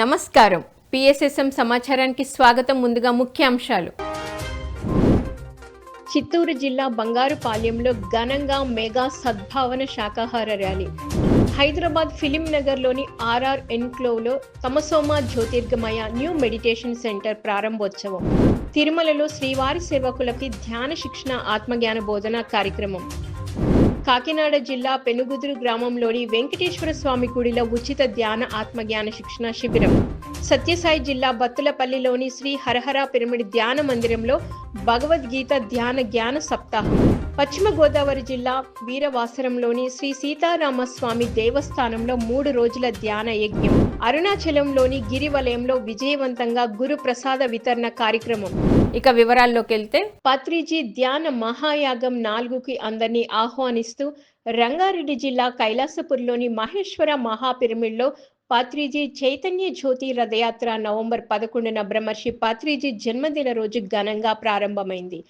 నమస్కారం. పిఎస్ఎస్ఎం సమాచారానికి స్వాగతం. ముందుగా ముఖ్య అంశాలు. చిత్తూరు జిల్లా బంగారుపాలెంలో ఘనంగా మెగా సద్భావన శాకాహార ర్యాలీ. హైదరాబాద్ ఫిలిం నగర్లోని RR ఎన్క్లోవ్లో Tamasoma Jyotirgamaya new meditation centre ప్రారంభోత్సవం. తిరుమలలో శ్రీవారి సేవకులకి ధ్యాన శిక్షణ ఆత్మజ్ఞాన బోధన కార్యక్రమం. కాకినాడ జిల్లా పెనుగుదురు గ్రామంలోని వెంకటేశ్వర స్వామి గుడిలో ఉచిత ధ్యాన ఆత్మజ్ఞాన శిక్షణ శిబిరం. సత్యసాయి జిల్లా బత్తులపల్లిలోని శ్రీ హరహర పిరమిడ్ ధ్యాన మందిరంలో భగవద్గీత ధ్యాన జ్ఞాన సప్తాహం. పశ్చిమ గోదావరి జిల్లా వీరవాసరంలోని శ్రీ సీతారామ స్వామి దేవస్థానంలో మూడు రోజుల ధ్యాన యజ్ఞం. అరుణాచలంలోని గిరివలయంలో విజయవంతంగా గురు ప్రసాద వితరణ కార్యక్రమం. ఇక వివరాల్లోకి వెళ్తే పత్రిజీ ధ్యాన మహాయాగం నాలుగుకి అందరినీ ఆహ్వానిస్తూ రంగారెడ్డి జిల్లా కైలాసపూర్లోని మహేశ్వర మహాపిరమిడ్లో పాత్రిజీ చైతన్య జ్యోతి రథయాత్ర నవంబర్ పదకొండున బ్రహ్మర్షి పాత్రిజీ జన్మదిన రోజు ఘనంగా ప్రారంభమైంది.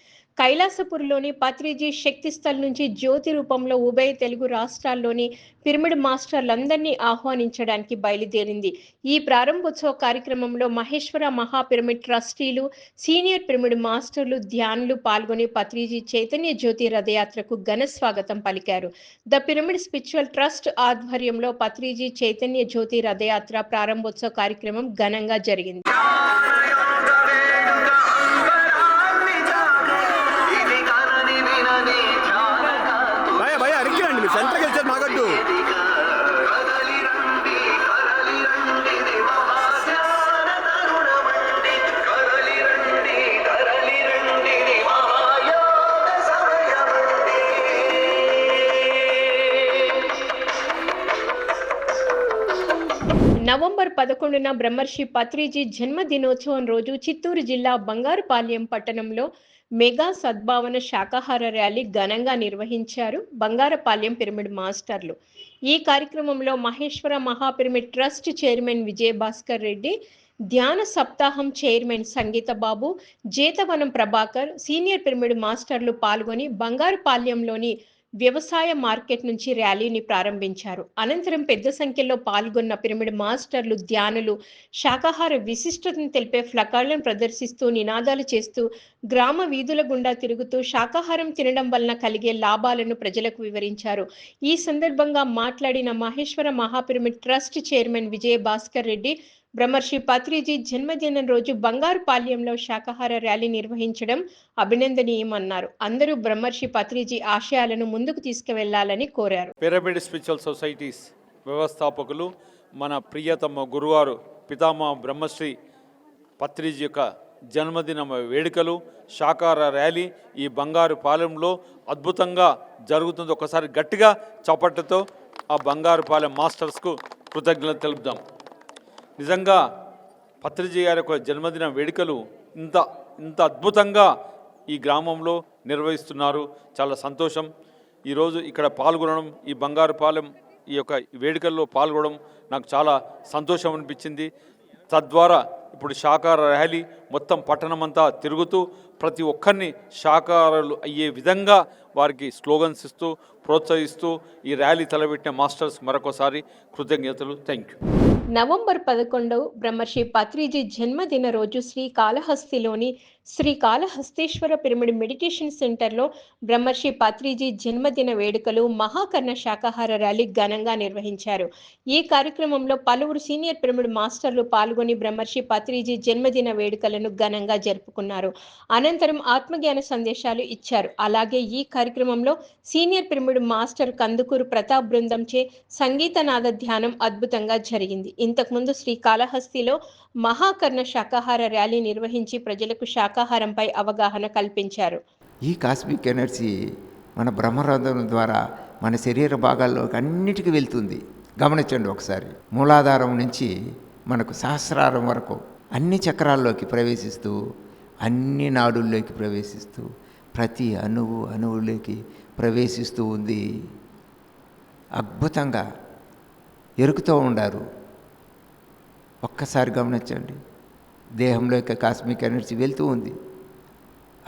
కైలాసపూర్లోని పత్రిజీ శక్తి స్థల్ నుంచి జ్యోతి రూపంలో ఉభయ తెలుగు రాష్ట్రాల్లోని పిరమిడ్ మాస్టర్లందరినీ ఆహ్వానించడానికి బయలుదేరింది. ఈ ప్రారంభోత్సవ కార్యక్రమంలో మహేశ్వర మహాపిరమిడ్ ట్రస్టీలు సీనియర్ పిరమిడ్ మాస్టర్లు ధ్యానులు పాల్గొని పత్రిజీ చైతన్య జ్యోతి రథయాత్రకు ఘన స్వాగతం పలికారు. ద పిరమిడ్ స్పిరిచువల్ ట్రస్ట్ ఆధ్వర్యంలో పత్రిజీ చైతన్య జ్యోతి రథయాత్ర ప్రారంభోత్సవ కార్యక్రమం ఘనంగా జరిగింది. నవంబర్ పదకొండున బ్రహ్మర్షి పత్రిజీ జన్మదినోత్సవం రోజు చిత్తూరు జిల్లా బంగారుపాలెం పట్టణంలో మెగా సద్భావన శాకాహార ర్యాలీ ఘనంగా నిర్వహించారు బంగారపాలెం పిరమిడ్ మాస్టర్లు. ఈ కార్యక్రమంలో మహేశ్వర మహాపిరమిడ్ ట్రస్ట్ చైర్మన్ విజయభాస్కర్ రెడ్డి ధ్యాన సప్తాహం చైర్మన్ సంగీత బాబు జీతవనం ప్రభాకర్ సీనియర్ పిరమిడ్ మాస్టర్లు పాల్గొని బంగారుపాలెంలోని వ్యవసాయ మార్కెట్ నుంచి ర్యాలీని ప్రారంభించారు. అనంతరం పెద్ద సంఖ్యలో పాల్గొన్న పిరమిడ్ మాస్టర్లు ధ్యానులు శాకాహార విశిష్టతను తెలిపే ఫ్లకార్లను ప్రదర్శిస్తూ నినాదాలు చేస్తూ గ్రామ వీధుల గుండా తిరుగుతూ శాకాహారం తినడం వలన కలిగే లాభాలను ప్రజలకు వివరించారు. ఈ సందర్భంగా మాట్లాడిన మహేశ్వర మహాపిరమిడ్ ట్రస్ట్ చైర్మన్ విజయ భాస్కర్ రెడ్డి బ్రహ్మర్షి పత్రిజీ జన్మదినం రోజు బంగారుపాల్యంలో శాకాహార ర్యాలీ నిర్వహించడం అభినందనీయమన్నారు. అందరూ బ్రహ్మర్షి పత్రిజీ ఆశయాలను ముందుకు తీసుకువెళ్ళాలని కోరారు. పిరమిడ్ స్పిరిచువల్ సొసైటీస్ వ్యవస్థాపకులు మన ప్రియతమ గురువారు పితామహ బ్రహ్మశ్రీ పత్రిజీ యొక్క జన్మదిన వేడుకలు శాకార ర్యాలీ ఈ బంగారు పాలెంలో అద్భుతంగా జరుగుతుంది. ఒకసారి గట్టిగా చప్పట్లతో ఆ బంగారు పాలెం మాస్టర్స్కు కృతజ్ఞత తెలుపుదాం. నిజంగా పత్రిజీ గారి యొక్క జన్మదిన వేడుకలు ఇంత ఇంత అద్భుతంగా ఈ గ్రామంలో నిర్వహిస్తున్నారు. చాలా సంతోషం. ఈరోజు ఇక్కడ పాల్గొనడం ఈ బంగారుపాలెం ఈ యొక్క వేడుకల్లో పాల్గొనడం నాకు చాలా సంతోషం అనిపించింది. తద్వారా ఇప్పుడు శాకార ర్యాలీ మొత్తం పట్టణమంతా తిరుగుతూ ప్రతి ఒక్కరిని శాకారాలు అయ్యే విధంగా వారికి స్లోగన్స్ ఇస్తూ ప్రోత్సహిస్తూ ఈ ర్యాలీ తలబెట్టిన మాస్టర్స్ మరొకసారి కృతజ్ఞతలు. థ్యాంక్ యూ నవంబర్ పదకొండు బ్రహ్మర్షి పత్రిజీ జన్మదిన రోజు శ్రీకాళహస్తిలోని శ్రీ కాళహస్తేశ్వర పిరమిడ్ మెడిటేషన్ సెంటర్లో బ్రహ్మర్షి పత్రిజీ జన్మదిన వేడుకలు మహాకర్ణ శాకాహార ర్యాలీ ఘనంగా నిర్వహించారు. ఈ కార్యక్రమంలో పలువురు సీనియర్ పిరమిడ్ మాస్టర్లు పాల్గొని బ్రహ్మర్షి పత్రిజీ జన్మదిన వేడుకలను ఘనంగా జరుపుకున్నారు. అనంతరం ఆత్మజ్ఞాన సందేశాలు ఇచ్చారు. అలాగే ఈ కార్యక్రమంలో senior pyramid master Kandukuru Pratap బృందంచే సంగీతనాద ధ్యానం అద్భుతంగా జరిగింది. ఇంతకుముందు శ్రీకాళహస్తిలో మహాకర్ణ శాకాహార ర్యాలీ నిర్వహించి ప్రజలకు శాఖ శాకాహారంపై అవగాహన కల్పించారు. ఈ కాస్మిక్ ఎనర్జీ మన బ్రహ్మరంధ్రం ద్వారా మన శరీర భాగాల్లోకి అన్నిటికీ వెళ్తుంది. గమనించండి ఒకసారి. మూలాధారం నుంచి మనకు సహస్రారం వరకు అన్ని చక్రాల్లోకి ప్రవేశిస్తూ అన్ని నాడుల్లోకి ప్రవేశిస్తూ ప్రతి అణువు అణువులోకి ప్రవేశిస్తూ ఉంది. అద్భుతంగా ఎరుకుతూ ఉండారు. ఒక్కసారి గమనించండి. దేహంలోకి కాస్మిక్ ఎనర్జీ వెళ్తూ ఉంది.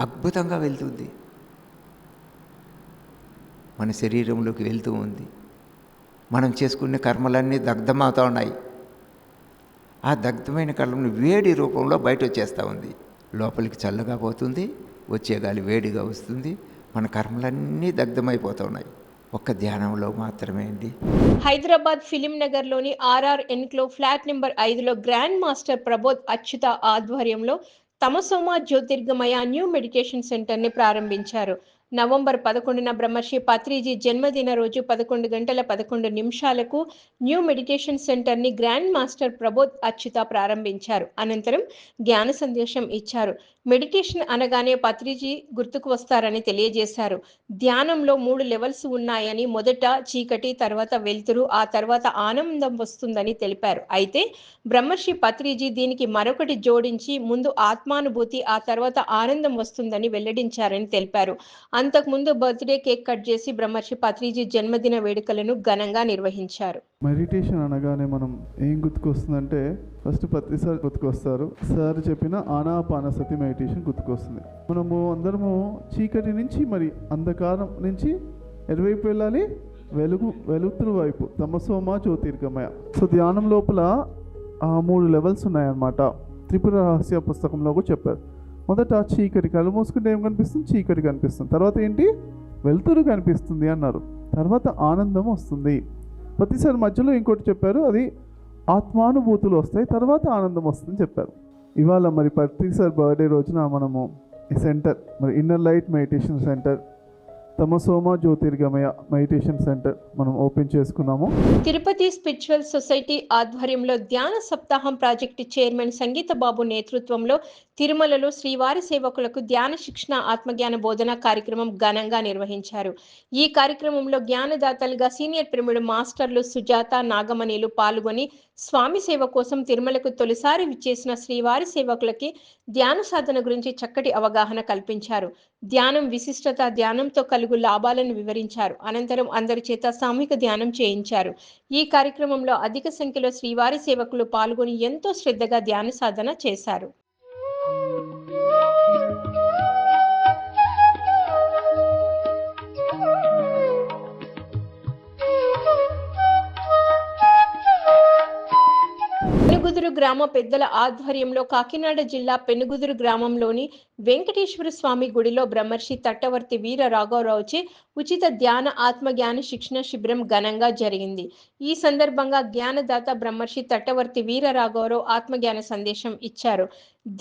అద్భుతంగా వెళ్తుంది మన శరీరంలోకి వెళ్తూ ఉంది. మనం చేసుకునే కర్మలన్నీ దగ్ధమవుతూ ఉన్నాయి. ఆ దగ్ధమైన కళ్ళను వేడి రూపంలో బయట వచ్చేస్తూ ఉంది. లోపలికి చల్లగా పోతుంది వచ్చే గాలి వేడిగా వస్తుంది మన కర్మలన్నీ దగ్ధమైపోతున్నాయి ఒక్క ధ్యానంలో మాత్రమే అండి. హైదరాబాద్ ఫిలిం నగర్లోని ఆర్ఆర్ ఎన్క్లో ఫ్లాట్ నెంబర్ ఐదులో గ్రాండ్ మాస్టర్ ప్రబోధ్ అచ్యుత ఆధ్వర్యంలో తమసోమ జ్యోతిర్గమయ న్యూ మెడిటేషన్ సెంటర్ని ప్రారంభించారు. నవంబర్ పదకొండున బ్రహ్మర్షి పత్రిజీ జన్మదిన రోజు పదకొండు గంటల పదకొండు నిమిషాలకు న్యూ మెడిటేషన్ సెంటర్ని గ్రాండ్ మాస్టర్ ప్రబోధ్ అచ్యుత ప్రారంభించారు. అనంతరం జ్ఞాన సందేశం ఇచ్చారు. మెడిటేషన్ అనగానే పత్రిజీ గుర్తుకు వస్తారని తెలియజేశారు. ధ్యానంలో మూడు లెవెల్స్ ఉన్నాయని మొదట చీకటి తర్వాత వెలుతురు ఆ తర్వాత ఆనందం వస్తుందని తెలిపారు. అయితే బ్రహ్మర్షి పత్రిజీ దీనికి మరొకటి జోడించి ముందు ఆత్మానుభూతి ఆ తర్వాత ఆనందం వస్తుందని వెల్లడించారని తెలిపారు. అంతకుముందు బర్త్డే కేక్ కట్ చేసి బ్రహ్మర్షి పత్రిజీ జన్మదిన వేడుకలను ఘనంగా నిర్వహించారు. మెడిటేషన్ అనగానే మనం ఏం గుర్తుకొస్తుందంటే ఫస్ట్ ప్రతిసారి గుర్తుకొస్తారు. సార్ చెప్పిన ఆనాపానసతి మెడిటేషన్ గుర్తుకొస్తుంది. మనము అందరము చీకటి నుంచి మరి అంధకారం నుంచి ఎటువైపు వెళ్ళాలి? వెలుగు వెలుతురు వైపు తమసోమ జ్యోతిర్గమయ. సో ధ్యానం లోపల ఆ మూడు లెవెల్స్ ఉన్నాయన్నమాట. త్రిపుర రహస్య పుస్తకంలో కూడా చెప్పారు. మొదట చీకటి కళ్ళు మూసుకుంటే ఏం కనిపిస్తుంది? చీకటి కనిపిస్తుంది. తర్వాత ఏంటి? వెలుతురు కనిపిస్తుంది అన్నారు. తర్వాత ఆనందం వస్తుంది. ప్రతిసారి మధ్యలో ఇంకోటి చెప్పారు అది ఆత్మానుభూతులు వస్తాయి తర్వాత ఆనందం వస్తుంది చెప్పారు. ఇవాళ మరి ప్రతిసారి బర్త్డే రోజున మనము ఈ సెంటర్ మరి inner light meditation centre Tamasoma Jyotirgamaya meditation centre మనం ఓపెన్ చేసుకున్నాము. తిరుపతి స్పిరిచువల్ సొసైటీ ఆధ్వర్యంలో ధ్యాన సప్తాహం ప్రాజెక్టు చైర్మన్ సంగీత బాబు నేతృత్వంలో తిరుమలలో శ్రీవారి సేవకులకు ధ్యాన శిక్షణ ఆత్మజ్ఞాన బోధన కార్యక్రమం ఘనంగా నిర్వహించారు. ఈ కార్యక్రమంలో జ్ఞానదాతలుగా సీనియర్ ప్రముడు మాస్టర్లు సుజాత నాగమణిలు పాల్గొని స్వామి సేవ కోసం తిరుమలకు తొలిసారి విచ్చేసిన శ్రీవారి సేవకులకి ధ్యాన సాధన గురించి చక్కటి అవగాహన కల్పించారు. ధ్యానం విశిష్టత ధ్యానంతో కలుగు లాభాలను వివరించారు. అనంతరం అందరి చేత సామూహిక ధ్యానం చేయించారు. ఈ కార్యక్రమంలో అధిక సంఖ్యలో శ్రీవారి సేవకులు పాల్గొని ఎంతో శ్రద్ధగా ధ్యాన సాధన చేశారు. గ్రామ పెద్దల ఆధ్వర్యంలో కాకినాడ జిల్లా పెనుగుదురు గ్రామంలోని వెంకటేశ్వర స్వామి గుడిలో బ్రహ్మర్షి తట్టవర్తి వీర రాఘవరావుచే ఉచిత ధ్యాన ఆత్మజ్ఞాన శిక్షణ శిబిరం ఘనంగా జరిగింది. ఈ సందర్భంగా జ్ఞానదాత బ్రహ్మర్షి తట్టవర్తి వీర రాఘవరావు ఆత్మజ్ఞాన సందేశం ఇచ్చారు.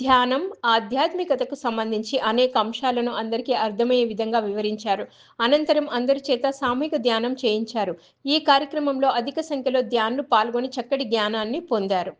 ధ్యానం ఆధ్యాత్మికతకు సంబంధించి అనేక అంశాలను అందరికీ అర్థమయ్యే విధంగా వివరించారు. అనంతరం అందరి చేత సామూహిక ధ్యానం చేయించారు. ఈ కార్యక్రమంలో అధిక సంఖ్యలో ధ్యానులు పాల్గొని చక్కటి జ్ఞానాన్ని పొందారు.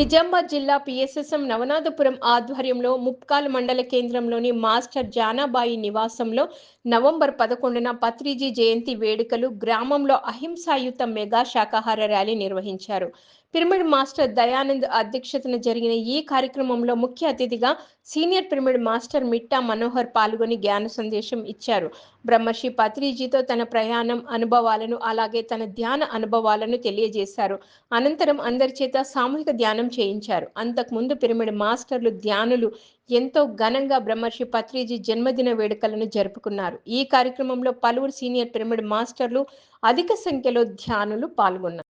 నిజామాబాద్ జిల్లా పిఎస్ఎస్ఎం నవనాథపురం ఆధ్వర్యంలో ముప్కాల్ మండల కేంద్రంలోని మాస్టర్ జానాబాయి నివాసంలో నవంబర్ పదకొండున పత్రిజీ జయంతి వేడుకలు గ్రామంలో అహింసాయుత మెగా శాకాహార ర్యాలీ నిర్వహించారు. పిరమిడ్ మాస్టర్ దయానంద్ అధ్యక్షతన జరిగిన ఈ కార్యక్రమంలో ముఖ్య అతిథిగా senior pyramid master Mitta Manohar పాల్గొని జ్ఞాన సందేశం ఇచ్చారు. బ్రహ్మర్షి పత్రిజీతో తన ప్రయాణం అనుభవాలను అలాగే తన ధ్యాన అనుభవాలను తెలియజేశారు. అనంతరం అందరి చేత సామూహిక ధ్యానం చేయించారు. అంతకుముందు పిరమిడ్ మాస్టర్లు ధ్యానులు ఎంతో ఘనంగా బ్రహ్మర్షి పత్రిజీ జన్మదిన వేడుకలను జరుపుకున్నారు. ఈ కార్యక్రమంలో పలువురు సీనియర్ పిరమిడ్ మాస్టర్లు అధిక సంఖ్యలో ధ్యానులు పాల్గొన్నారు.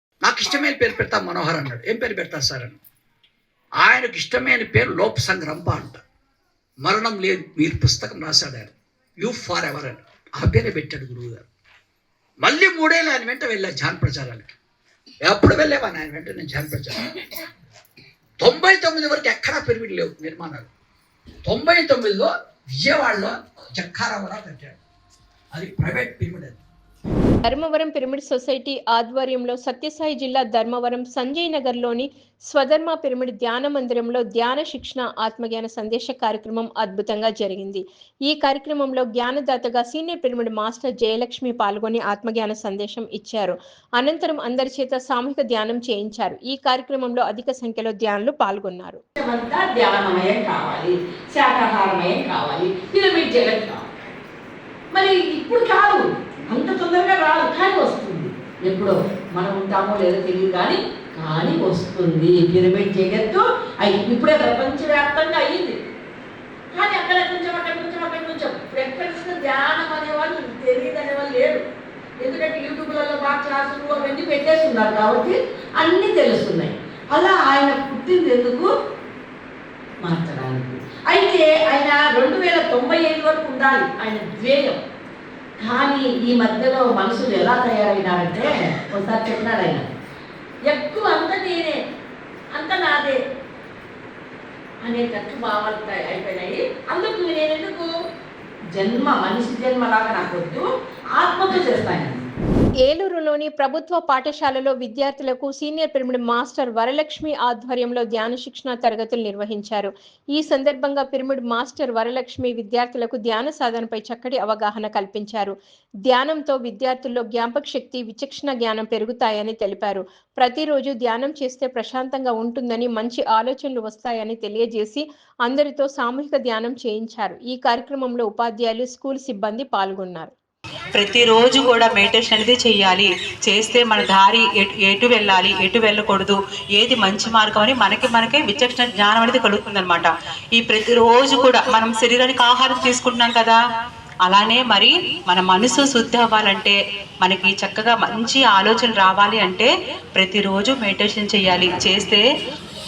ఇష్టమైన పేరు పెడతా మనోహర్ అన్నాడు. ఏం పేరు పెడతా సార్ అని? ఆయనకు ఇష్టమైన పేరు లోప సంగ్రంభ అంట. మరణం లేదు మీరు పుస్తకం రాశాడు ఆయన. యూ ఫార్ ఎవర్ అని. ఆ పేరే పెట్టాడు గురువు గారు మళ్ళీ మూడేళ్ళు ఆయన వెంట వెళ్ళా ధ్యాన ప్రచారానికి. ఎప్పుడు వెళ్ళేవాను ఆయన వెంట నేను ధ్యాన ప్రచారం. తొంభై తొమ్మిది వరకు ఎక్కడా పిరమిడ్ లేవు నిర్మాణాలు. తొంభై తొమ్మిదిలో విజయవాడలో జక్కారామరావు కట్టాడు. అది ప్రైవేట్ పిరమిడ్ అది. ధర్మవరం పిరమిడ్ సొసైటీ ఆధ్వర్యంలో సత్యసాయి జిల్లా ధర్మవరం సంజయ్ నగర్లోని స్వధర్మ పిరమిడ్ ధ్యాన మందిరంలో ధ్యాన శిక్షణ ఆత్మజ్ఞాన సందేశ కార్యక్రమం అద్భుతంగా జరిగింది. ఈ కార్యక్రమంలో జ్ఞానదాతగా సీనియర్ పిరమిడ్ మాస్టర్ జయలక్ష్మి పాల్గొని ఆత్మజ్ఞాన సందేశం ఇచ్చారు. అనంతరం అందరి చేత సామూహిక ధ్యానం చేయించారు. ఈ కార్యక్రమంలో అధిక సంఖ్యలో ధ్యానులు పాల్గొన్నారు. కావాలి శాకాహారమయం కావాలి. మరి ఇప్పుడు కాదు. అంత తొందరగా రాదు కానీ వస్తుంది. ఎప్పుడో మనం ఉంటామో లేదో తెలియదు కానీ కానీ వస్తుంది. పిరమిడ్ జగత్తు అయి ఇప్పుడే ప్రపంచవ్యాప్తంగా అయ్యింది. కానీ అక్కడ కొంచెం అక్కడ కొంచెం అక్కడ కొంచెం ఇప్పుడు ధ్యానం అనేవాళ్ళు తెలియదు అనేవాళ్ళు లేరు. ఎందుకంటే యూట్యూబ్లలో బాగా క్లాసులు అవన్నీ పెట్టేస్తున్నారు కాబట్టి అన్నీ తెలుస్తున్నాయి. అలా ఆయన పుట్టింది ఎందుకు? మార్చడానికి. అయితే ఆయన రెండు వేల తొంభై ఐదు వరకు ఉండాలి. ఆయన ధ్యేయం. కానీ ఈ మధ్యలో మనుషులు ఎలా తయారైనారంటే ఒకసారి చెప్పినాడు ఆయన. ఎక్కువ అంత నేనే అంత నాదే అనేటట్టు భావాలు అయిపోయినాయి. అందుకు నేను ఎందుకు జన్మ మనిషి జన్మలాగా నాకు వద్దు ఆత్మతో చేస్తాను ఏలూరులోని ప్రభుత్వ పాఠశాలలో విద్యార్థులకు సీనియర్ పిరమిడ్ మాస్టర్ వరలక్ష్మి ఆధ్వర్యంలో ధ్యాన శిక్షణ తరగతులు నిర్వహించారు. ఈ సందర్భంగా పిరమిడ్ మాస్టర్ వరలక్ష్మి విద్యార్థులకు ధ్యాన సాధనపై చక్కటి అవగాహన కల్పించారు. ధ్యానంతో విద్యార్థుల్లో జ్ఞాపక శక్తి విచక్షణ జ్ఞానం పెరుగుతాయని తెలిపారు. ప్రతిరోజు ధ్యానం చేస్తే ప్రశాంతంగా ఉంటుందని మంచి ఆలోచనలు వస్తాయని తెలియజేసి అందరితో సామూహిక ధ్యానం చేయించారు. ఈ కార్యక్రమంలో ఉపాధ్యాయులు స్కూల్ సిబ్బంది పాల్గొన్నారు. ప్రతిరోజు కూడా మెడిటేషన్ అనేది చేయాలి చేస్తే మన దారి ఎటు ఎటు వెళ్ళాలి ఎటు వెళ్ళకూడదు ఏది మంచి మార్గం అని మనకి మనకే విచక్షణ జ్ఞానం అనేది కలుగుతుందనమాట ఈ ప్రతిరోజు కూడా మనం శరీరానికి ఆహారం తీసుకుంటున్నాం కదా అలానే మరి మన మనసు శుద్ధి అవ్వాలంటే మనకి చక్కగా మంచి ఆలోచన రావాలి అంటే ప్రతిరోజు మెడిటేషన్ చేయాలి చేస్తే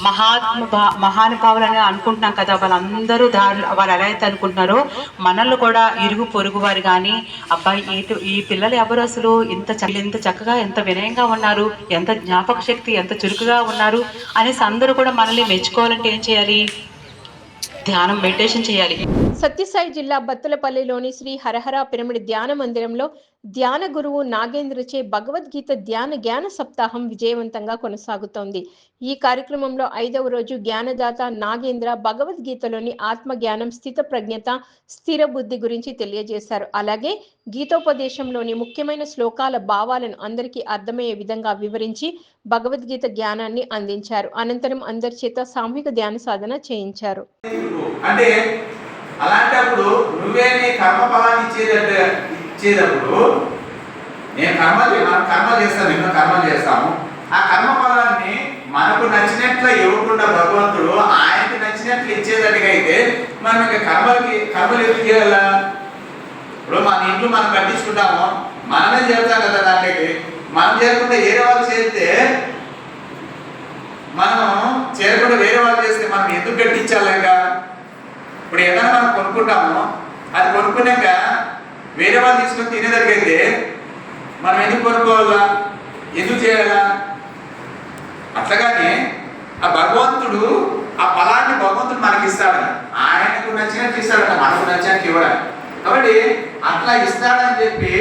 మహాత్మ భా- మహానుభావులని అనుకుంటున్నాం కదా. వాళ్ళందరూ దారి వాళ్ళు ఎలా అయితే అనుకుంటున్నారో మనల్ని కూడా ఇరుగు పొరుగు వారు కానీ అబ్బాయి ఈ ఈ పిల్లలు ఎవరు అసలు? ఇంత చ- ఇంత చక్కగా ఎంత వినయంగా ఉన్నారు ఎంత జ్ఞాపక శక్తి ఎంత చురుకుగా ఉన్నారు అనేసి అందరూ కూడా మనల్ని మెచ్చుకోవాలంటే ఏం చేయాలి? ధ్యానం మెడిటేషన్ చేయాలి. సత్యసాయి జిల్లా బత్తులపల్లిలోని శ్రీ హరహర పిరమిడ్ ధ్యాన మందిరంలో ధ్యాన గురువు నాగేంద్రచే భగవద్గీత ధ్యాన జ్ఞాన సప్తాహం విజయవంతంగా కొనసాగుతోంది. ఈ కార్యక్రమంలో ఐదవ రోజు జ్ఞానదాత నాగేంద్ర భగవద్గీతలోని ఆత్మ జ్ఞానం స్థిత ప్రజ్ఞత స్థిర బుద్ధి గురించి తెలియజేశారు. అలాగే గీతోపదేశంలోని ముఖ్యమైన శ్లోకాల భావాలను అందరికీ అర్థమయ్యే విధంగా వివరించి భగవద్గీత జ్ఞానాన్ని అందించారు. అనంతరం అందరి చేత సామూహిక ధ్యాన సాధన చేయించారు. అంటే అలాంటప్పుడు నువ్వే నీ కర్మ ఫలాన్ని ఇచ్చేటట్టు ఇచ్చేటప్పుడు నేను కర్మ మనం కర్మ చేస్తాను నిన్న కర్మ చేస్తాము. ఆ కర్మ ఫలాన్ని మనకు నచ్చినట్లు ఇవ్వకుండా భగవంతుడు ఆయనకి నచ్చినట్లు ఇచ్చేటట్టుగా అయితే మనం ఇక కర్మలకి కర్మలు ఎందుకు చేయాలా? ఇప్పుడు మన ఇంట్లో మనం కట్టించుకుంటాము మనమే చేస్తాం కదా దాంట్లోకి. మనం చేయకుండా వేరే వాళ్ళు చేస్తే మనం చేయకుండా వేరే వాళ్ళు చేస్తే మనం ఎందుకు కట్టించాలి ఇంకా? ఇప్పుడు ఏదైనా మనం కొనుక్కుంటాము అది కొనుక్కున్నాక వేరే వాళ్ళు తీసుకొని తినేదరికైతే మనం ఎందుకు కొనుక్కోవాలా? ఎందుకు చేయాలా? అట్లాగానే ఆ భగవంతుడు ఆ ఫలాన్ని భగవంతుడు మనకి ఇస్తాడు ఆయనకు నచ్చినట్టు ఇస్తాడట మనకు నచ్చినట్టు ఇవ్వడం కాబట్టి అట్లా ఇస్తాడని చెప్పి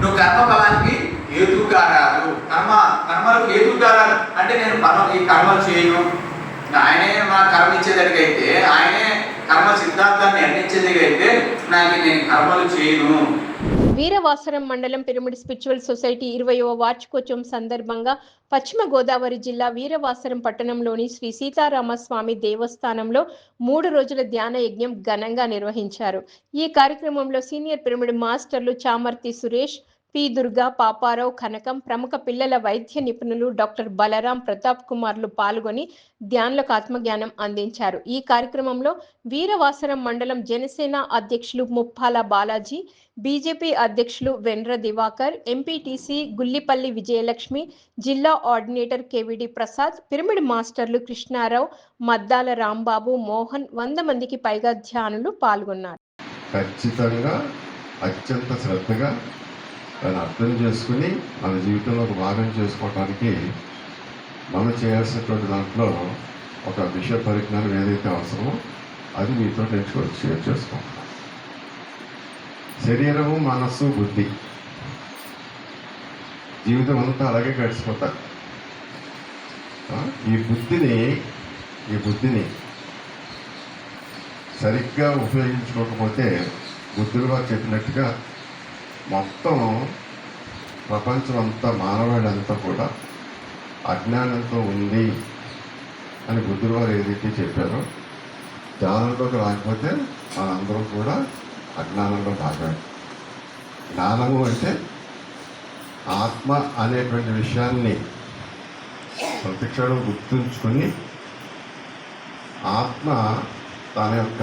నువ్వు కర్మ ఫలానికి హేతువు కారాదు కర్మ కర్మలకు హేతువు కారాదు అంటే నేను పను ఈ కర్మలు చేయను ఆయనే మా కర్మ ఇచ్చేదడికైతే ఆయనే కర్మ నాకు నేను కర్మలు చేయను. వీరవాసరం మండలం పిరమిడ్ స్పిరిచువల్ సొసైటీ ఇరవయవ వార్షికోత్సవం సందర్భంగా పశ్చిమ గోదావరి జిల్లా వీరవాసరం పట్టణంలోని శ్రీ సీతారామస్వామి దేవస్థానంలో మూడు రోజుల ధ్యాన యజ్ఞం ఘనంగా నిర్వహించారు. ఈ కార్యక్రమంలో సీనియర్ పిరమిడ్ మాస్టర్లు చామర్తి సురేష్ పి. దుర్గా పాపారావు కనకం ప్రముఖ పిల్లల వైద్య నిపుణులు డాక్టర్ బలరాం ప్రతాప్ కుమార్లు పాల్గొని ధ్యానులకు ఆత్మజ్ఞానం అందించారు. ఈ కార్యక్రమంలో వీరవాసరం మండలం జనసేన అధ్యక్షులు ముప్పాల బాలాజీ బీజేపీ అధ్యక్షులు వెండ్ర దివాకర్ ఎంపీటీసీ గుల్లిపల్లి విజయలక్ష్మి జిల్లా ఆర్డినేటర్ కేవిడి ప్రసాద్ పిరమిడ్ మాస్టర్లు కృష్ణారావు మద్దాల రాంబాబు మోహన్ వంద మందికి పైగా ధ్యానులు పాల్గొన్నారు. ఖచ్చితంగా అత్యంత శ్రద్ధగా దాన్ని అర్థం చేసుకుని మన జీవితంలో ఒక భాగం చేసుకోవడానికి మనం చేయాల్సినటువంటి దాంట్లో ఒక విషయ పరిజ్ఞానం ఏదైతే అవసరమో అది మీతో నేర్చుకో షేర్ చేసుకుంటాం శరీరము మనస్సు బుద్ధి. జీవితం అంతా అలాగే గడిచిపోతారు ఈ బుద్ధిని ఈ బుద్ధిని సరిగ్గా ఉపయోగించుకోకపోతే బుద్ధులు వారు చెప్పినట్టుగా మొత్తం ప్రపంచం అంతా మానవాడంతా కూడా అజ్ఞానంతో ఉంది అని బుద్ధుడు వారు ఏదైతే చెప్పారో జ్ఞానంలోకి రాకపోతే మనందరం కూడా అజ్ఞానంలో భాగమే. జ్ఞానము అంటే ఆత్మ అనేటువంటి విషయాన్ని ప్రతిక్షణం గుర్తుంచుకొని ఆత్మ తన యొక్క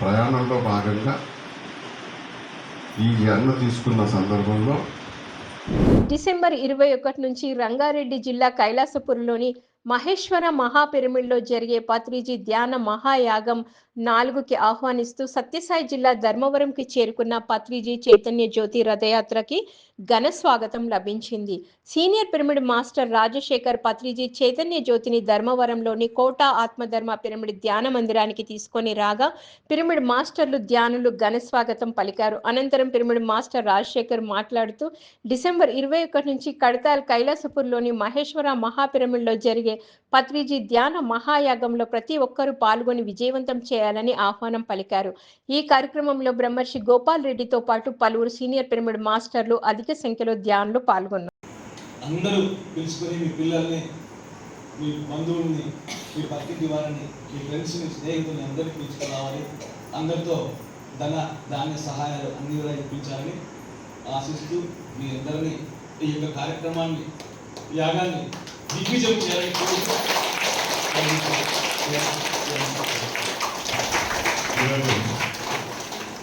ప్రయాణంలో భాగంగా ఈ జన్మ తీసుకున్న సందర్భంలో డిసెంబర్ ఇరవై ఒకటి నుంచి రంగారెడ్డి జిల్లా కైలాసపురంలోని మహేశ్వర మహాపిరమిడ్లో జరిగే పత్రిజీ ధ్యాన మహాయాగం నాలుగుకి ఆహ్వానిస్తూ సత్యసాయి జిల్లా ధర్మవరంకి చేరుకున్న పత్రిజీ చైతన్య జ్యోతి రథయాత్రకి ఘన స్వాగతం లభించింది. Senior pyramid master Rajasekhar Patriji Chaitanya జ్యోతిని ధర్మవరంలోని కోటా ఆత్మధర్మ పిరమిడ్ ధ్యాన మందిరానికి తీసుకొని రాగా పిరమిడ్ మాస్టర్లు ధ్యానులు ఘన స్వాగతం పలికారు. అనంతరం పిరమిడ్ మాస్టర్ రాజశేఖర్ మాట్లాడుతూ డిసెంబర్ ఇరవై ఒకటి నుంచి కడతాల్ కైలాసపూర్లోని మహేశ్వర మహాపిరమిడ్లో జరిగే పత్రిజీ ధ్యాన మహాయాగంలో ప్రతి ఒక్కరూ పాల్గొని విజయవంతం చేయాలని ఆహ్వానం పలికారు. ఈ కార్యక్రమంలో బ్రహ్మర్షి గోపాల్ రెడ్డితో పాటు పలువురు సీనియర్ పిరమిడ్ మాస్టర్లు అధిక సంఖ్యలో ధ్యానులు పాల్గొన్నారు. అందరూ పిలుచుకొని మీ పిల్లల్ని మీ బంధువుల్ని మీ పక్కింటి వారిని మీ ఫ్రెండ్స్ని స్నేహితుల్ని అందరినీ పిలుచుకురావాలి అందరితో ధన ధాన్య సహాయాలు అన్ని కూడా ఇప్పించాలని ఆశిస్తూ మీ అందరినీ ఈ యొక్క కార్యక్రమాన్ని యాగాన్ని దిగ్విజయం చేయాలని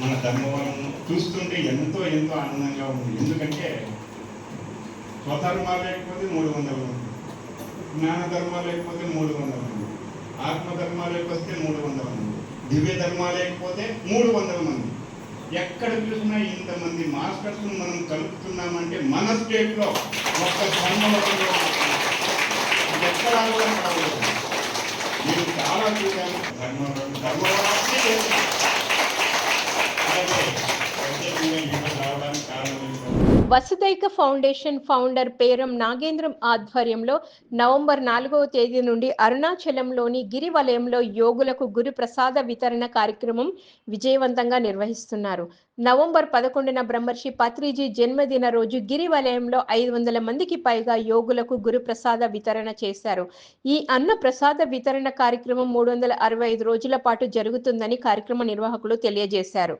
మన ధర్మవరం చూస్తుంటే ఎంతో ఎంతో ఆనందంగా ఉంది. ఎందుకంటే స్వధర్మాలు లేకపోతే మూడు వందల మంది జ్ఞాన లేకపోతే మూడు వందల మంది ఆత్మ ధర్మాలు లేకపోతే మూడు వందల మంది దివ్య ధర్మాలు లేకపోతే మూడు వందల మంది ఎక్కడ చూసినా ఇంతమంది మాస్టర్స్ మనం కలుపుతున్నామంటే మన స్టేట్లో ఒక్క ధర్మవరంలో ఎక్కడా కూడా కావాలి నేను చాలా చూశాను ధర్మవరం ప్రత్యేకంగా వసుదైక ఫౌండేషన్ ఫౌండర్ పేరం నాగేంద్రం ఆధ్వర్యంలో నవంబర్ నాలుగవ తేదీ నుండి అరుణాచలంలోని గిరి వలయంలో యోగులకు గురు ప్రసాద వితరణ కార్యక్రమం విజయవంతంగా నిర్వహిస్తున్నారు. నవంబర్ పదకొండున బ్రహ్మర్షి పత్రిజీ జన్మదిన రోజు గిరి వలయంలో ఐదు వందల మందికి పైగా యోగులకు గురు ప్రసాద వితరణ చేశారు. ఈ అన్న ప్రసాద వితరణ కార్యక్రమం మూడు వందల అరవై ఐదు రోజుల పాటు జరుగుతుందని కార్యక్రమ నిర్వాహకులు తెలియజేశారు.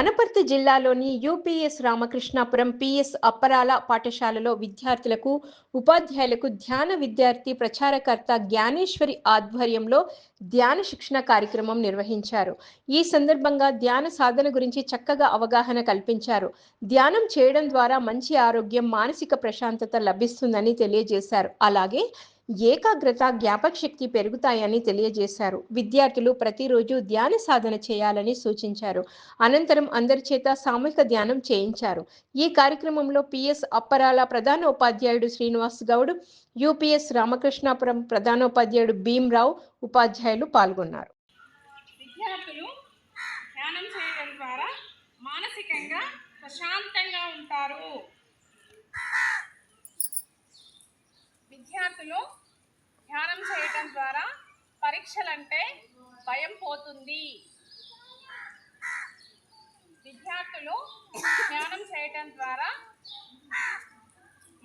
వనపర్తి జిల్లాలోని యూపీఎస్ రామకృష్ణాపురం పిఎస్ అప్పరాల పాఠశాలలో విద్యార్థులకు ఉపాధ్యాయులకు ధ్యాన విద్యార్థి ప్రచారకర్త జ్ఞానేశ్వరి ఆధ్వర్యంలో ధ్యాన శిక్షణ కార్యక్రమం నిర్వహించారు. ఈ సందర్భంగా ధ్యాన సాధన గురించి చక్కగా అవగాహన కల్పించారు. ధ్యానం చేయడం ద్వారా మంచి ఆరోగ్యం మానసిక ప్రశాంతత లభిస్తుందని తెలియజేశారు. అలాగే ఏకాగ్రత జ్ఞాపక శక్తి పెరుగుతాయని తెలియజేశారు. విద్యార్థులు ప్రతిరోజు ధ్యాన సాధన చేయాలని సూచించారు. అనంతరం అందరి చేత సామూహిక ధ్యానం చేయించారు. ఈ కార్యక్రమంలో పిఎస్ అప్పరాల ప్రధాన ఉపాధ్యాయుడు శ్రీనివాస్ గౌడ్ యూపీఎస్ రామకృష్ణాపురం ప్రధానోపాధ్యాయుడు భీమ్రావు ఉపాధ్యాయులు పాల్గొన్నారు. విద్యార్థులు ధ్యానం చేయడం ద్వారా మానసికంగా ప్రశాంతంగా ఉంటారు. విద్యార్థులు ధ్యానం చేయటం ద్వారా పరీక్షలంటే భయం పోతుంది. విద్యార్థులు ధ్యానం చేయటం ద్వారా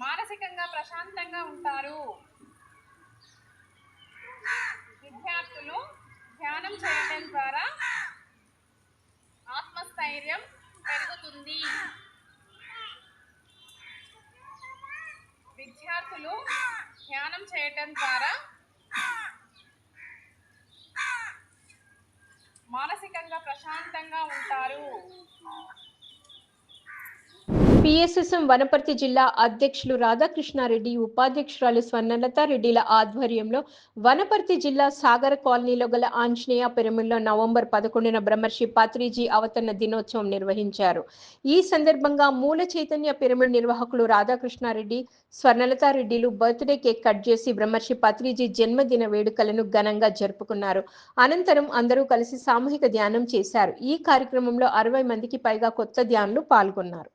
మానసికంగా ప్రశాంతంగా ఉంటారు. విద్యార్థులు ధ్యానం చేయటం ద్వారా ఆత్మస్థైర్యం పెరుగుతుంది. విద్యార్థులు ధ్యానం చేయటం ద్వారా మానసికంగా ప్రశాంతంగా ఉంటారు పిఎస్ఎస్ఎం వనపర్తి జిల్లా అధ్యక్షులు రాధాకృష్ణారెడ్డి ఉపాధ్యక్షురాలు స్వర్ణలత రెడ్డిల ఆధ్వర్యంలో వనపర్తి జిల్లా సాగర కాలనీలో గల ఆంజనేయ పిరమిడ్లో నవంబర్ పదకొండున బ్రహ్మర్షి పాత్రిజీ అవతరణ దినోత్సవం నిర్వహించారు. ఈ సందర్భంగా మూల చైతన్య పిరమిడ్ నిర్వాహకులు రాధాకృష్ణారెడ్డి స్వర్ణలతారెడ్డిలు బర్త్డే కేక్ కట్ చేసి బ్రహ్మర్షి పాత్రిజీ జన్మదిన వేడుకలను ఘనంగా జరుపుకున్నారు. అనంతరం అందరూ కలిసి సామూహిక ధ్యానం చేశారు. ఈ కార్యక్రమంలో అరవై మందికి పైగా కొత్త ధ్యానులు పాల్గొన్నారు.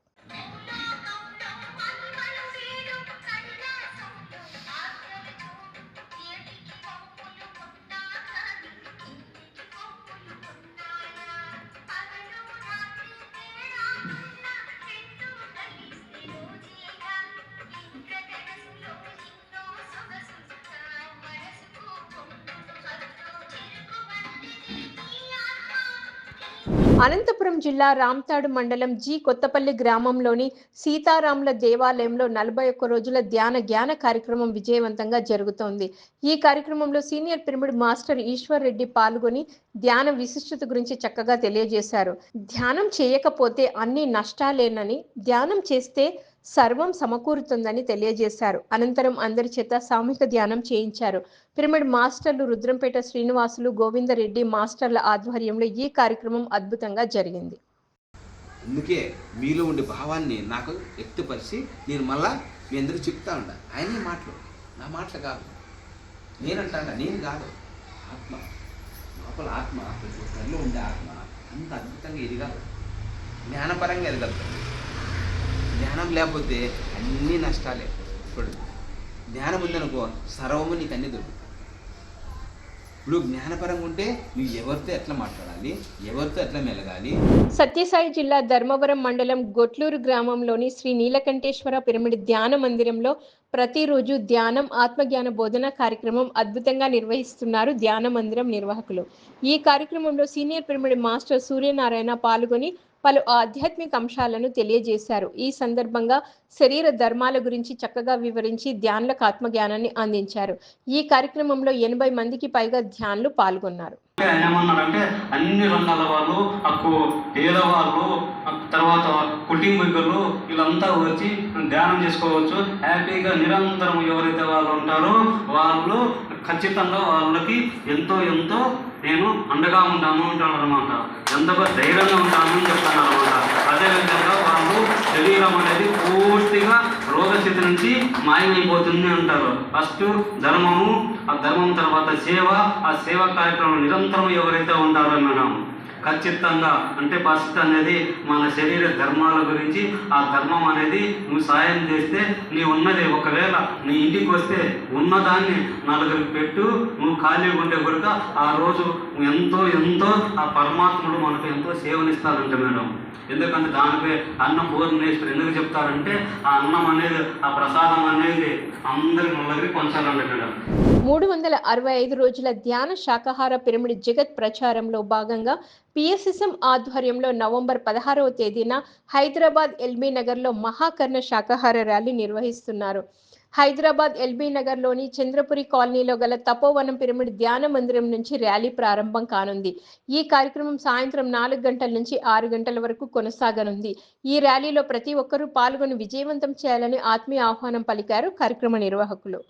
జిల్లా రామ్తాడు మండలం జి కొత్తపల్లి గ్రామంలోని సీతారాముల దేవాలయంలో నలభై ఒక్క రోజుల ధ్యాన జ్ఞాన కార్యక్రమం విజయవంతంగా జరుగుతోంది. ఈ కార్యక్రమంలో senior pyramid master Eshwar Reddy పాల్గొని ధ్యాన విశిష్టత గురించి చక్కగా తెలియజేశారు. ధ్యానం చేయకపోతే అన్ని నష్టాలేనని ధ్యానం చేస్తే సర్వం సమకూరుతుందని తెలియజేశారు. అనంతరం అందరి చేత సామూహిక ధ్యానం చేయించారు. పిరమిడ్ మాస్టర్లు రుద్రంపేట శ్రీనివాసులు గోవిందరెడ్డి మాస్టర్ల ఆధ్వర్యంలో ఈ కార్యక్రమం అద్భుతంగా జరిగింది. అందుకే మీలో ఉండే భావాన్ని నాకు వ్యక్తపరిచి నేను మళ్ళా మీ అందరూ చెప్తా ఉండ. ఆయనే మాటలు. నా మాటలు కాదు. నేనంటాను నేను కాదు. ఆత్మ. లోపల ఆత్మ ప్రతి ఒక్కరిలో ఉండే ఆత్మ అంత అద్భుతంగా ఎదగాలి. జ్ఞానపరంగా ఎదగలుగుతుంది జ్ఞానం లేకపోతే అన్నీ నష్టాలే. ఇప్పుడు జ్ఞానం ఉందనుకో సర్వము నీకు అన్ని ఇప్పుడు జ్ఞానపరంగా ఉంటే నువ్వు ఎవరితో ఎట్లా మాట్లాడాలి? ఎవరితో ఎట్లా మెలగాలి? సత్యసాయి జిల్లా ధర్మవరం మండలం గొట్లూరు గ్రామంలోని శ్రీ నీలకంఠేశ్వర పిరమిడ్ ధ్యాన మందిరంలో ప్రతిరోజు ధ్యానం ఆత్మజ్ఞాన బోధన కార్యక్రమం అద్భుతంగా నిర్వహిస్తున్నారు ధ్యాన మందిరం నిర్వాహకులు. ఈ కార్యక్రమంలో సీనియర్ పిరమిడ్ మాస్టర్ సూర్యనారాయణ పాల్గొని పలు ఆధ్యాత్మిక అంశాలను తెలియజేశారు. ఈ సందర్భంగా శరీర ధర్మాల గురించి చక్కగా వివరించి ధ్యానులకు ఆత్మజ్ఞానాన్ని అందించారు. ఈ కార్యక్రమంలో ఎనభై మందికి పైగా ధ్యానులు పాల్గొన్నారు. ఆయన ఏమన్నాడంటే అన్ని రంగాల వాళ్ళు అక్కు పేదవాళ్ళు తర్వాత కుటుంబీకులు వీళ్ళంతా వచ్చి ధ్యానం చేసుకోవచ్చు. హ్యాపీగా నిరంతరం ఎవరైతే వాళ్ళు ఉంటారో వాళ్ళు ఖచ్చితంగా వాళ్ళకి ఎంతో ఎంతో నేను అండగా ఉంటాను అంటాను అనమాట ఎంతగా ధైర్యంగా ఉంటాను అని చెప్తాను అనమాట అదేవిధంగా వాళ్ళు శరీరం అనేది పూర్తిగా రోగస్థితి నుంచి మాయమైపోతుంది అంటారు. ఫస్ట్ ధర్మము ఆ ధర్మం తర్వాత సేవ ఆ సేవా కార్యక్రమం నిరంతరం ఎవరైతే ఉంటారో మేడం ఖచ్చితంగా అంటే ఫస్ట్ అనేది మన శరీర ధర్మాల గురించి ఆ ధర్మం అనేది నువ్వు సాయం చేస్తే నీ ఉన్నది ఒకవేళ నీ ఇంటికి వస్తే ఉన్నదాన్ని నలుగురికి పెట్టు నువ్వు ఖాళీగా ఉంటే కనుక ఆ రోజు ఎంతో ఎంతో ఆ పరమాత్ముడు మనకు ఎంతో సేవనిస్తాడంట మేడం. ఎందుకంటే దానిపై అన్నం పూర్ణేశ్వరు ఎందుకు చెప్తారంటే ఆ అన్నం అనేది ఆ ప్రసాదం అనేది అందరి నలుగురికి పంచాలంట మేడం. మూడు వందల అరవై ఐదు రోజుల ధ్యాన శాకాహార పిరమిడ్ జగత్ ప్రచారంలో భాగంగా పిఎస్ఎస్ఎం ఆధ్వర్యంలో నవంబర్ పదహారవ తేదీన హైదరాబాద్ ఎల్బీ నగర్లో మహాకర్ణ శాకాహార ర్యాలీ నిర్వహిస్తున్నారు. హైదరాబాద్ ఎల్బీ నగర్లోని చంద్రపురి కాలనీలో గల తపోవనం పిరమిడ్ ధ్యాన మందిరం నుంచి ర్యాలీ ప్రారంభం కానుంది. ఈ కార్యక్రమం సాయంత్రం నాలుగు గంటల నుంచి ఆరు గంటల వరకు కొనసాగనుంది. ఈ ర్యాలీలో ప్రతి ఒక్కరూ పాల్గొని విజయవంతం చేయాలని ఆత్మీయ ఆహ్వానం పలికారు కార్యక్రమ నిర్వాహకులు.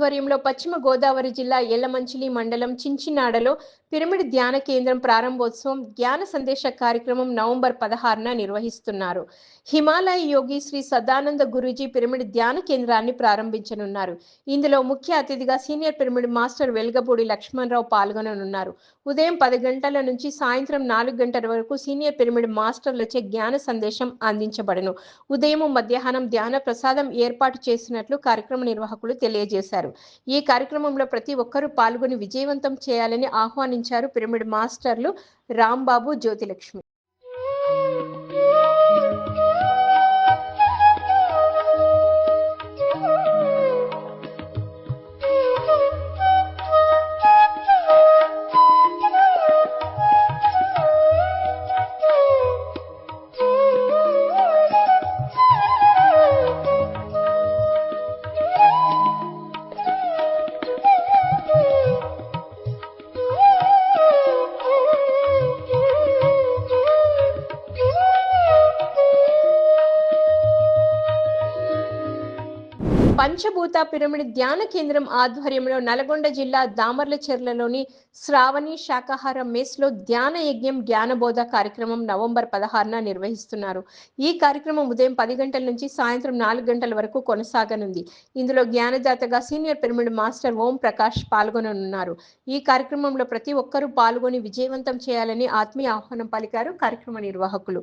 ఆధ్వర్యంలో పశ్చిమ గోదావరి జిల్లా ఎల్లమంచిలి మండలం చించినాడలో పిరమిడ్ ధ్యాన కేంద్రం ప్రారంభోత్సవం ధ్యాన సందేశ కార్యక్రమం నవంబర్ పదహారున నిర్వహిస్తున్నారు. హిమాలయ యోగి శ్రీ సదానంద గురూజీ పిరమిడ్ ధ్యాన కేంద్రాన్ని ప్రారంభించనున్నారు. ఇందులో ముఖ్య అతిథిగా senior pyramid master Velagapudi Lakshmanarao పాల్గొననున్నారు. ఉదయం పది గంటల నుంచి సాయంత్రం నాలుగు గంటల వరకు సీనియర్ పిరమిడ్ మాస్టర్లచే జ్ఞాన సందేశం అందించబడను. ఉదయం మధ్యాహ్నం ధ్యాన ప్రసాదం ఏర్పాటు చేసినట్లు కార్యక్రమ నిర్వాహకులు తెలియజేశారు. ఈ కార్యక్రమంలో ప్రతి ఒక్కరూ పాల్గొని విజయవంతం చేయాలని ఆహ్వానించారు పిరమిడ్ మాస్టర్లు రాంబాబు జ్యోతిలక్ష్మి. పంచభూత పిరమిడ్ ధ్యాన కేంద్రం ఆధ్వర్యంలో నల్గొండ జిల్లా దామర్ల చెర్లలోని శ్రావణి శాకాహార మెస్లో ధ్యాన యజ్ఞం జ్ఞానబోధ కార్యక్రమం నవంబర్ పదహారున నిర్వహిస్తున్నారు. ఈ కార్యక్రమం ఉదయం పది గంటల నుంచి సాయంత్రం నాలుగు గంటల వరకు కొనసాగనుంది. ఇందులో జ్ఞానదాతగా senior pyramid master Om Prakash పాల్గొననున్నారు. ఈ కార్యక్రమంలో ప్రతి ఒక్కరూ పాల్గొని విజయవంతం చేయాలని ఆత్మీయ ఆహ్వానం పలికారు కార్యక్రమ నిర్వాహకులు.